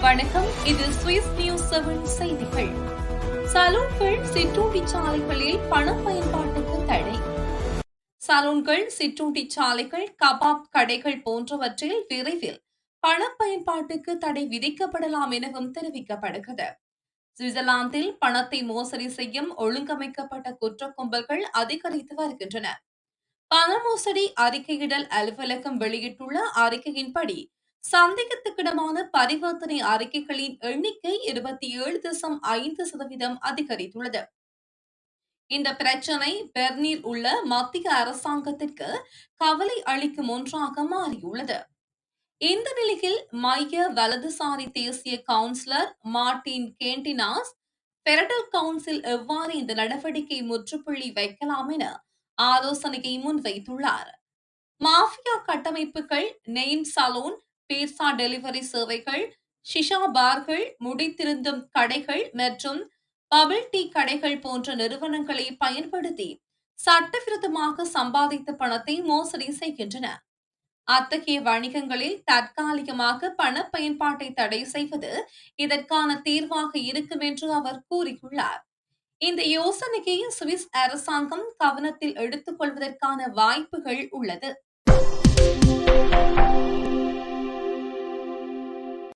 வணக்கம் இது Swiss news seven செய்திகள். சலூன்கள் சிற்றூண்டி சாலைகளில் பண பயன்பாட்டுக்கு தடை. சலூன்கள் சிற்றூண்டி சாலைகள் கபாப் கடைகள் போன்றவற்றில் விரைவில் பண பயன்பாட்டுக்கு தடை விதிக்கப்படலாம் எனவும் தெரிவிக்கப்படுகிறது. சுவிட்சர்லாந்தில் பணத்தை மோசடி செய்யும் ஒழுங்கமைக்கப்பட்ட குற்ற கும்பல்கள் அதிகரித்து வருகின்றன. பண மோசடி அறிக்கையிடல் அலுவலகம் வெளியிட்டுள்ள அறிக்கையின்படி சந்தேகத்துக்கிடமான பரிவர்த்தனை அறிக்கைகளின் எண்ணிக்கை இருபத்தி ஏழு தசம் ஐந்து சதவீதம் அதிகரித்துள்ளது. இந்த பிரச்சனை பெர்னில் உள்ள மத்திய அரசாங்கத்திற்கு கவலை அளிக்கும் ஒன்றாக மாறியுள்ளது. இந்த நிலையில் மைய வலதுசாரி தேசிய councillor Martin Candinas federal council எவ்வாறு இந்த நடவடிக்கை முற்றுப்புள்ளி வைக்கலாம் என ஆலோசனையை முன்வைத்துள்ளார். மாஃபியா கட்டமைப்புகள் நெய்ம் சலூன் பீட்சா டெலிவரி சேவைகள் ஷிஷா பார்கள் முடித்திருந்தும் கடைகள் மற்றும் பபிள் டீ கடைகள் போன்ற நிறுவனங்களை பயன்படுத்தி சட்டவிரோதமாக சம்பாதித்த பணத்தை மோசடி செய்கின்றன. அத்தகைய வணிகங்களில் தற்காலிகமாக பண பயன்பாட்டை தடை செய்வது இதற்கான தீர்வாக இருக்கும் என்று அவர் கூறியுள்ளார். இந்த யோசனையை சுவிஸ் அரசாங்கம் கவனத்தில் எடுத்துக் கொள்வதற்கான வாய்ப்புகள் உள்ளது.